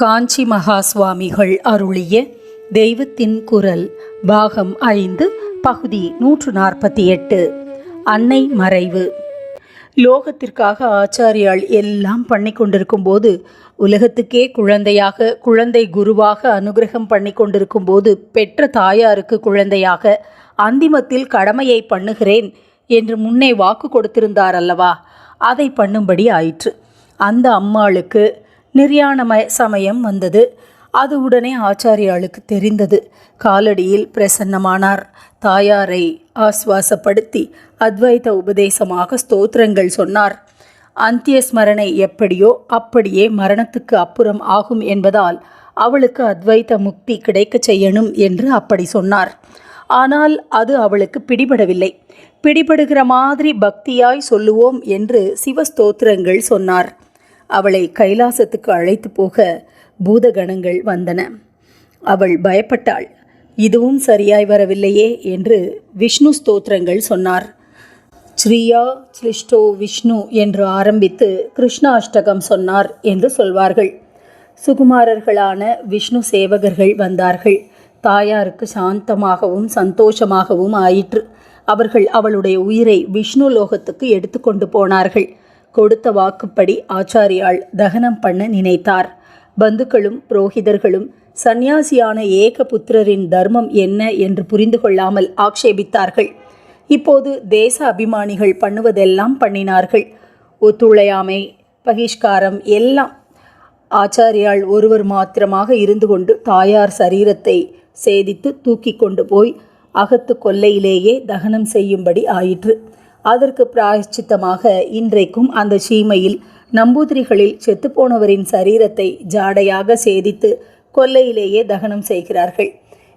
காஞ்சி மகா சுவாமிகள் அருளிய தெய்வத்தின் குரல் பாகம் ஐந்து பகுதி நூற்று நாற்பத்தி எட்டு. அன்னை மறைவு. லோகத்திற்காக ஆச்சாரியால் எல்லாம் பண்ணி கொண்டிருக்கும் போது உலகத்துக்கே குழந்தையாக குழந்தை குருவாக அனுகிரகம் பண்ணி கொண்டிருக்கும் போது பெற்ற தாயாருக்கு குழந்தையாக அந்திமத்தில் கடமையை பண்ணுகிறேன் என்று முன்னே வாக்கு கொடுத்திருந்தார் அல்லவா? அதை பண்ணும்படி ஆயிற்று. அந்த அம்மாளுக்கு நிர்யாணம சமயம் வந்தது. அது உடனே ஆச்சாரியாளுக்கு தெரிந்தது. காலடியில் பிரசன்னமானார். தாயாரை ஆஸ்வாசப்படுத்தி அத்வைத உபதேசமாக ஸ்தோத்திரங்கள் சொன்னார். அந்திய ஸ்மரணை எப்படியோ அப்படியே மரணத்துக்கு அப்புறம் ஆகும் என்பதால் அவளுக்கு அத்வைத முக்தி கிடைக்கச் செய்யணும் என்று அப்படி சொன்னார். ஆனால் அது அவளுக்கு பிடிபடவில்லை. பிடிபடுகிற மாதிரி பக்தியாய் சொல்லுவோம் என்று சிவஸ்தோத்திரங்கள் சொன்னார். அவளை கைலாசத்துக்கு அழைத்து போக பூதகணங்கள் வந்தன. அவள் பயப்பட்டாள் இதுவும் சரியாய் வரவில்லையே என்று விஷ்ணு ஸ்தோத்திரங்கள் சொன்னார். ஸ்ரீயா சிலிஷ்டோ விஷ்ணு என்று ஆரம்பித்து கிருஷ்ண அஷ்டகம் சொன்னார் என்று சொல்வார்கள். சுகுமாரர்களான விஷ்ணு சேவகர்கள் வந்தார்கள். தாயாருக்கு சாந்தமாகவும் சந்தோஷமாகவும் ஆயிற்று. அவர்கள் அவளுடைய உயிரை விஷ்ணு லோகத்துக்கு எடுத்துக்கொண்டு போனார்கள். கொடுத்த வாக்குப்படி ஆச்சாரியால் தகனம் பண்ண நினைத்தார். பந்துக்களும் புரோகிதர்களும் சந்நியாசியான ஏக புத்திரரின் தர்மம் என்ன என்று புரிந்து கொள்ளாமல் ஆக்ஷேபித்தார்கள். இப்போது தேச அபிமானிகள் பண்ணுவதெல்லாம் பண்ணினார்கள். ஒத்துழையாமை பகிஷ்காரம் எல்லாம் ஆச்சாரியால் ஒருவர் மாத்திரமாக இருந்து கொண்டு தாயார் சரீரத்தை சேதித்து தூக்கி கொண்டு போய் அகத்து கொல்லையிலேயே தகனம் செய்யும்படி ஆயிற்று. அதற்கு பிராயச்சித்தமாக இன்றைக்கும் அந்த சீமையில் நம்பூதிரிகளில் செத்துப்போனவரின் சரீரத்தை ஜாடையாக சேதித்து கொல்லையிலேயே தகனம் செய்கிறார்கள்.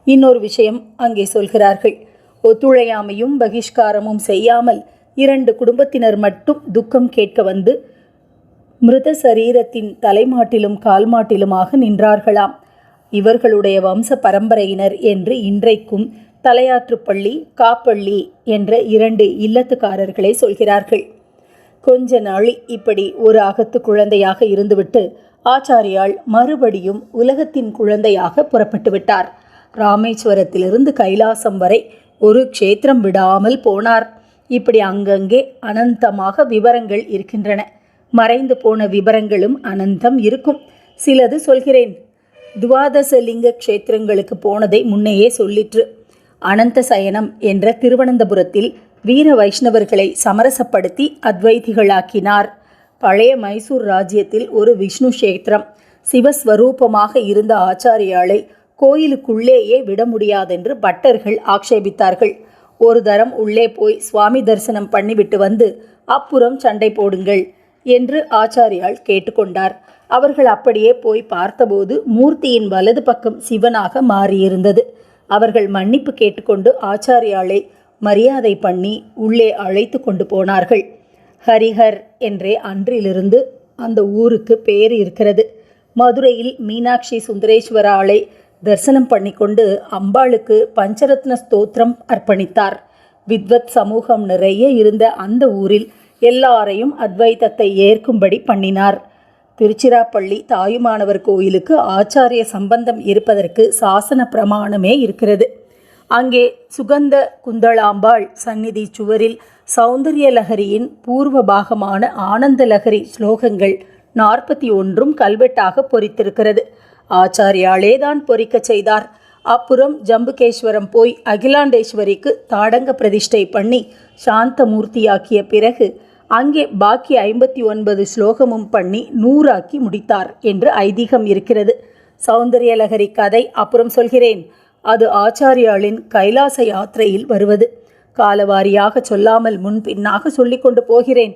இன்னொரு விஷயம் அங்கே சொல்கிறார்கள். ஒத்துழையாமையும் பகிஷ்காரமும் செய்யாமல் இரண்டு குடும்பத்தினர் மட்டும் துக்கம் கேட்க வந்து மிருத சரீரத்தின் தலைமாட்டிலும் கால்மாட்டிலுமாக நின்றார்களாம். இவர்களுடைய வம்ச பரம்பரையினர் என்று இன்றைக்கும் தலையாற்றுப்பள்ளி காப்பள்ளி என்ற இரண்டு இல்லத்துக்காரர்களை சொல்கிறார்கள். கொஞ்ச நாள் இப்படி ஒரு அகத்து குழந்தையாக இருந்துவிட்டு ஆச்சாரியால் மறுபடியும் உலகத்தின் குழந்தையாக புறப்பட்டு விட்டார். ராமேஸ்வரத்திலிருந்து கைலாசம் வரை ஒரு க்ஷேத்திரம் விடாமல் போனார். இப்படி அங்கங்கே அனந்தமாக விவரங்கள் இருக்கின்றன. மறைந்து போன விவரங்களும் அனந்தம் இருக்கும். சிலது சொல்கிறேன். துவாதசலிங்க க்ஷேத்திரங்களுக்கு போனதை முன்னையே சொல்லிற்று. அனந்த சயனம் என்ற திருவனந்தபுரத்தில் வீர வைஷ்ணவர்களை சமரசப்படுத்தி அத்வைதிகளாக்கினார். பழைய மைசூர் ராஜ்யத்தில் ஒரு விஷ்ணு கஷேத்திரம். சிவஸ்வரூபமாக இருந்த ஆச்சாரியாளை கோயிலுக்குள்ளேயே விட முடியாதென்று பட்டர்கள் ஆக்ஷேபித்தார்கள். ஒரு தரம் உள்ளே போய் சுவாமி தரிசனம் பண்ணிவிட்டு வந்து அப்புறம் சண்டை போடுங்கள் என்று ஆச்சாரியால் கேட்டுக்கொண்டார். அவர்கள் அப்படியே போய் பார்த்தபோது மூர்த்தியின் வலது பக்கம் சிவனாக மாறியிருந்தது. அவர்கள் மன்னிப்பு கேட்டுக்கொண்டு ஆச்சாரியாளை மரியாதை பண்ணி உள்ளே அழைத்து கொண்டு போனார்கள். ஹரிஹர் என்றே அன்றிலிருந்து அந்த ஊருக்கு பேர் இருக்கிறது. மதுரையில் மீனாட்சி சுந்தரேஸ்வராளை தரிசனம் பண்ணிக்கொண்டு அம்பாளுக்கு பஞ்சரத்ன ஸ்தோத்திரம் அர்ப்பணித்தார். வித்வத் சமூகம் நிறைய இருந்த அந்த ஊரில் எல்லாரையும் அத்வைதத்தை ஏற்கும்படி பண்ணினார். திருச்சிராப்பள்ளி தாயுமானவர் கோயிலுக்கு ஆச்சாரிய சம்பந்தம் இருப்பதற்கு சாசன பிரமாணமே இருக்கிறது. அங்கே சுகந்த குந்தளாம்பாள் சந்நிதி சுவரில் சௌந்தரிய லகரியின் பூர்வ பாகமான ஆனந்த லகரி ஸ்லோகங்கள் நாற்பத்தி ஒன்றும் கல்வெட்டாக பொறித்திருக்கிறது. ஆச்சாரியாலே தான் பொறிக்கச் செய்தார். அப்புறம் ஜம்புகேஸ்வரம் போய் அகிலாண்டேஸ்வரிக்கு தாடங்க பிரதிஷ்டை பண்ணி சாந்த மூர்த்தியாக்கிய பிறகு அங்கே பாக்கி ஐம்பத்தி ஒன்பது ஸ்லோகமும் பண்ணி நூறாக்கி முடித்தார் என்று ஐதீகம் இருக்கிறது. சௌந்தரியலகரி கதை அப்புறம் சொல்கிறேன். அது ஆச்சாரியாளின் கைலாச யாத்திரையில் வருவது. காலவாரியாக சொல்லாமல் முன்பின்னாக சொல்லிக் கொண்டு போகிறேன்.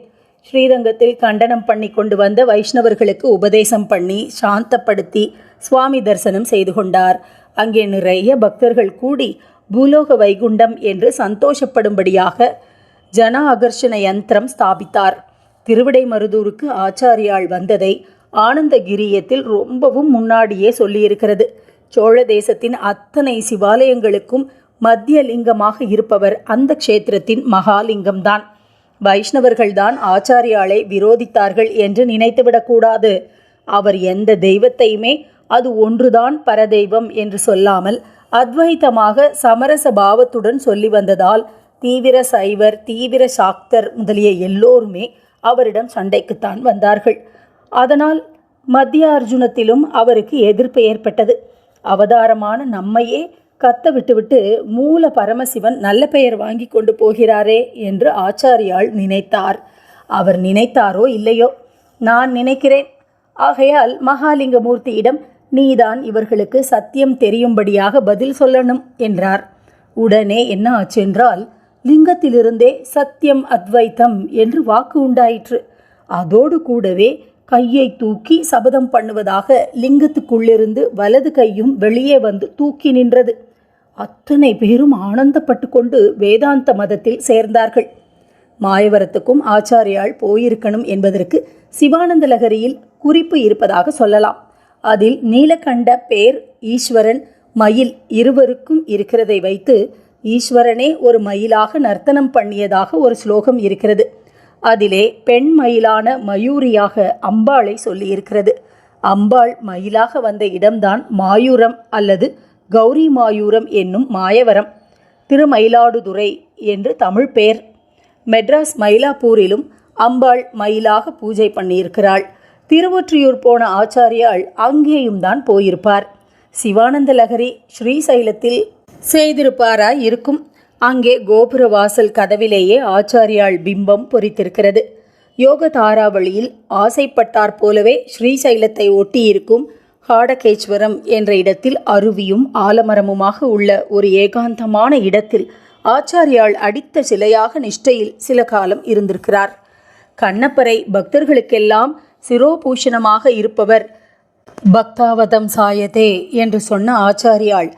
ஸ்ரீரங்கத்தில் கண்டனம் பண்ணி கொண்டு வந்த வைஷ்ணவர்களுக்கு உபதேசம் பண்ணி சாந்தப்படுத்தி சுவாமி தரிசனம் செய்து கொண்டார். அங்கே நிறைய பக்தர்கள் கூடி பூலோக வைகுண்டம் என்று சந்தோஷப்படும்படியாக ஜன ஆகர்ஷண யந்திரம் ஸ்தாபித்தார். திருவிடைமருதூருக்கு ஆச்சாரியாள் வந்ததை ஆனந்தகிரியத்தில் ரொம்பவும் முன்னாடியே சொல்லியிருக்கிறது. சோழ தேசத்தின் அத்தனை சிவாலயங்களுக்கும் மத்திய லிங்கமாக இருப்பவர் அந்த க்ஷேத்திரத்தின் மகாலிங்கம்தான். வைஷ்ணவர்கள்தான் ஆச்சாரியாளை விரோதித்தார்கள் என்று நினைத்துவிடக்கூடாது. அவர் எந்த தெய்வத்தையுமே அது ஒன்றுதான் பரதெய்வம் என்று சொல்லாமல் அத்வைத்தமாக சமரச பாவத்துடன் சொல்லி வந்ததால் தீவிர சைவர் தீவிர சாக்தர் முதலிய எல்லோருமே அவரிடம் சண்டைக்குத்தான் வந்தார்கள். அதனால் மத்திய அர்ஜுனத்திலும் அவருக்கு எதிர்ப்பு ஏற்பட்டது. அவதாரமான நம்மையே கத்த விட்டுவிட்டு மூல பரமசிவன் நல்ல பெயர் வாங்கி கொண்டு போகிறாரே என்று ஆச்சாரியால் நினைத்தார். அவர் நினைத்தாரோ இல்லையோ? நான் நினைக்கிறேன். ஆகையால் மகாலிங்கமூர்த்தியிடம் நீதான் இவர்களுக்கு சத்தியம் தெரியும்படியாக பதில் சொல்லணும் என்றார். உடனே என்ன ஆச்சென்றால் லிங்கத்திலிருந்தே சத்தியம் அத்வைத்தம் என்று வாக்கு உண்டாயிற்று. அதோடு கூடவே கையை தூக்கி சபதம் பண்ணுவதாக லிங்கத்துக்குள்ளிருந்து வலது கையும் வெளியே வந்து தூக்கி நின்றது. அத்தனை பேரும் ஆனந்தப்பட்டு கொண்டு வேதாந்த மதத்தில் சேர்ந்தார்கள். மாயவரத்துக்கும் ஆச்சாரியால் போயிருக்கணும் என்பதற்கு சிவானந்த லகரியில் குறிப்பு இருப்பதாக சொல்லலாம். அதில் நீலகண்ட பேர் ஈஸ்வரன் மயில் இருவருக்கும் இருக்கிறதை வைத்து ஈஸ்வரனே ஒரு மயிலாக நர்த்தனம் பண்ணியதாக ஒரு ஸ்லோகம் இருக்கிறது. அதிலே பெண் மயிலான மயூரியாக அம்பாளை சொல்லியிருக்கிறது. அம்பாள் மயிலாக வந்த இடம்தான் மாயூரம் அல்லது கௌரி மாயூரம் என்னும் மாயவரம். திருமயிலாடுதுறை என்று தமிழ் பெயர். மெட்ராஸ் மயிலாப்பூரிலும் அம்பாள் மயிலாக பூஜை பண்ணியிருக்கிறாள். திருவொற்றியூர் போன ஆச்சாரியால் அங்கேயும் தான் போயிருப்பார். சிவானந்த லகரி ஸ்ரீசைலத்தில் செய்திருப்பாராய் இருக்கும்? அங்கே கோபுர வாசல் கதவிலேயே ஆச்சாரியாள் பிம்பம் பொறித்திருக்கிறது. யோக தாராவளியில் ஆசைப்பட்டார் போலவே ஸ்ரீசைலத்தை ஒட்டியிருக்கும் ஹாடகேஸ்வரம் என்ற இடத்தில் அருவியும் ஆலமரமுமாக உள்ள ஒரு ஏகாந்தமான இடத்தில் ஆச்சாரியால் அடித்த சிலையாக நிஷ்டையில் சில காலம் இருந்திருக்கிறார். கண்ணப்பரை பக்தர்களுக்கெல்லாம் சிரோபூஷணமாக இருப்பவர் பக்தாவதம் சாயதே என்று சொன்ன ஆச்சாரியாள்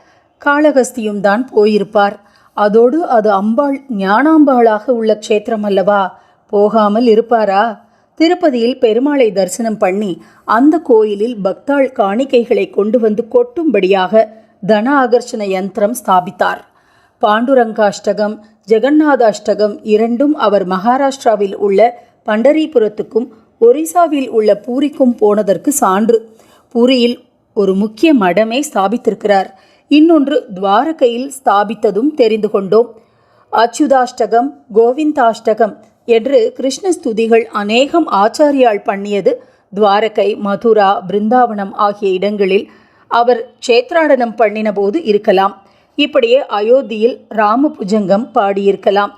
காளகஸ்தியும் தான் போயிருப்பார். அதோடு அது அம்பாள் ஞானாம்பாளாக உள்ள க்ஷேத்திரம் அல்லவா? போகாமல் இருப்பாரா? திருப்பதியில் பெருமாளை தரிசனம் பண்ணி அந்த கோயிலில் பக்தாள் காணிக்கைகளை கொண்டு வந்து கொட்டும்படியாக தன ஆகர்ஷண யந்திரம் ஸ்தாபித்தார். பாண்டுரங்காஷ்டகம் ஜெகநாதாஷ்டகம் இரண்டும் அவர் மகாராஷ்டிராவில் உள்ள பண்டரிபுரத்துக்கும் ஒரிசாவில் உள்ள பூரிக்கும் போனதற்கு சான்று. பூரியில் ஒரு முக்கிய மடமே ஸ்தாபித்திருக்கிறார். இன்னொன்று துவாரகையில் ஸ்தாபித்ததும் தெரிந்து கொண்டோம். அச்சுதாஷ்டகம் கோவிந்தாஷ்டகம் என்று கிருஷ்ண ஸ்துதிகள் அநேகம் ஆச்சாரியால் பண்ணியது துவாரகை மதுரா பிருந்தாவனம் ஆகிய இடங்களில் அவர் க்ஷேத்ராடனம் பண்ணின போது இருக்கலாம். இப்படியே அயோத்தியில் ராம புஜங்கம் பாடியிருக்கலாம்.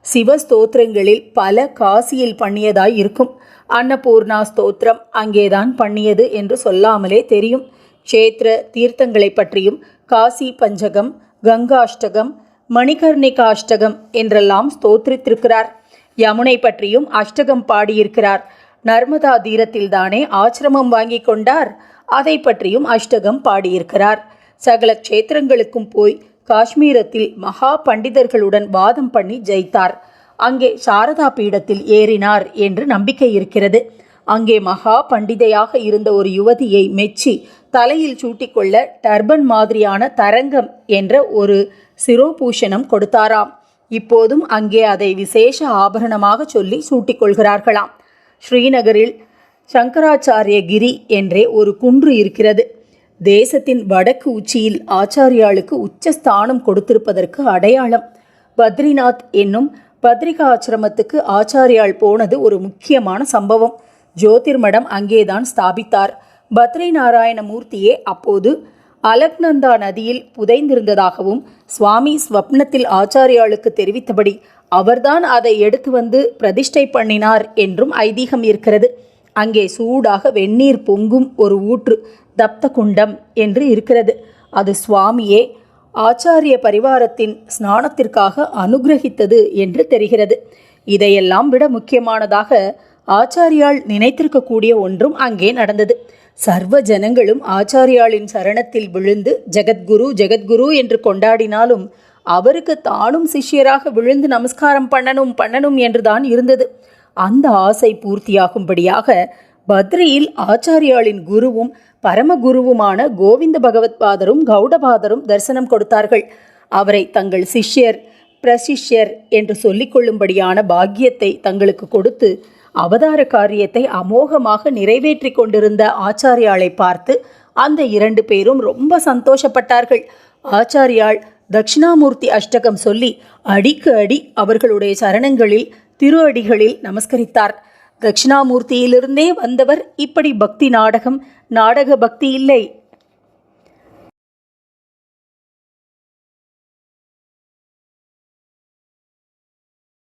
சிவ ஸ்தோத்திரங்களில் பல காசியில் பண்ணியதாய் இருக்கும். அன்னபூர்ணா ஸ்தோத்திரம் அங்கேதான் பண்ணியது என்று சொல்லாமலே தெரியும். க்ஷேத்திர தீர்த்தங்களை பற்றியும் காசி பஞ்சகம் கங்காஷ்டகம் மணிகர்ணிகாஷ்டகம் என்றெல்லாம் ஸ்தோத்திரித்திருக்கிறார். யமுனை பற்றியும் அஷ்டகம் பாடியிருக்கிறார். நர்மதா தீரத்தில்தானே ஆசிரமம் வாங்கி கொண்டார். அதை பற்றியும் அஷ்டகம் பாடியிருக்கிறார். சகல க்ஷேத்திரங்களுக்கும் போய் காஷ்மீரத்தில் மகா பண்டிதர்களுடன் வாதம் பண்ணி ஜெயித்தார். அங்கே சாரதா பீடத்தில் ஏறினார் என்று நம்பிக்கை இருக்கிறது. அங்கே மகா பண்டிதையாக இருந்த ஒரு யுவதியை மெச்சி தலையில் சூட்டிக்கொள்ள டர்பன் மாதிரியான தரங்கம் என்ற ஒரு சிரோபூஷணம் கொடுத்தாராம். இப்போதும் அங்கே அதை விசேஷ ஆபரணமாக சொல்லி சூட்டிக்கொள்கிறார்களாம். ஸ்ரீநகரில் சங்கராச்சாரிய கிரி என்றே ஒரு குன்று இருக்கிறது. தேசத்தின் வடக்கு உச்சியில் ஆச்சாரியாளுக்கு உச்சஸ்தானம் கொடுத்திருப்பதற்கு அடையாளம். பத்ரிநாத் என்னும் பத்ரிகா ஆசிரமத்துக்கு ஆச்சாரியால் போனது ஒரு முக்கியமான சம்பவம். ஜோதிர்மடம் அங்கேதான் ஸ்தாபித்தார். பத்ரி நாராயண மூர்த்தியே அப்போது அலக்நந்தா நதியில் புதைந்திருந்ததாகவும் சுவாமி ஸ்வப்னத்தில் ஆச்சாரியாளுக்கு தெரிவித்தபடி அவர்தான் அதை எடுத்து வந்து பிரதிஷ்டை பண்ணினார் என்றும் ஐதீகம் இருக்கிறது. அங்கே சூடாக வெந்நீர் பொங்கும் ஒரு ஊற்று தப்த குண்டம் என்று இருக்கிறது. அது சுவாமியே ஆச்சாரிய பரிவாரத்தின் ஸ்நானத்திற்காக அனுகிரகித்தது என்று தெரிகிறது. இதையெல்லாம் விட முக்கியமானதாக ஆச்சாரியால் நினைத்திருக்கக்கூடிய ஒன்றும் அங்கே நடந்தது. சர்வ ஜனங்களும் ஆச்சாரியாளின் சரணத்தில் விழுந்து ஜெகத்குரு ஜெகத்குரு என்று கொண்டாடினாலும் அவருக்கு தானும் சிஷ்யராக விழுந்து நமஸ்காரம் பண்ணணும் பண்ணணும் என்றுதான் இருந்தது. அந்த ஆசை பூர்த்தியாகும்படியாக பத்ரியில் ஆச்சாரியாளின் குருவும் பரமகுருவுமான கோவிந்த பகவத்பாதரும் கௌடபாதரும் தரிசனம் கொடுத்தார்கள். அவரை தங்கள் சிஷ்யர் பிரசிஷ்யர் என்று சொல்லிக்கொள்ளும்படியான பாக்கியத்தை தங்களுக்கு கொடுத்து அவதார காரியத்தை அமோகமாக நிறைவேற்றி கொண்டிருந்த ஆச்சாரியாளை பார்த்து அந்த இரண்டு பேரும் ரொம்ப சந்தோஷப்பட்டார்கள். ஆச்சாரியாள் தட்சிணாமூர்த்தி அஷ்டகம் சொல்லி அடிக்கு அடி அவர்களுடைய சரணங்களில் திரு அடிகளில் நமஸ்கரித்தார். தட்சிணாமூர்த்தியிலிருந்தே வந்தவர் இப்படி பக்தி நாடகம் நாடக பக்தி இல்லை.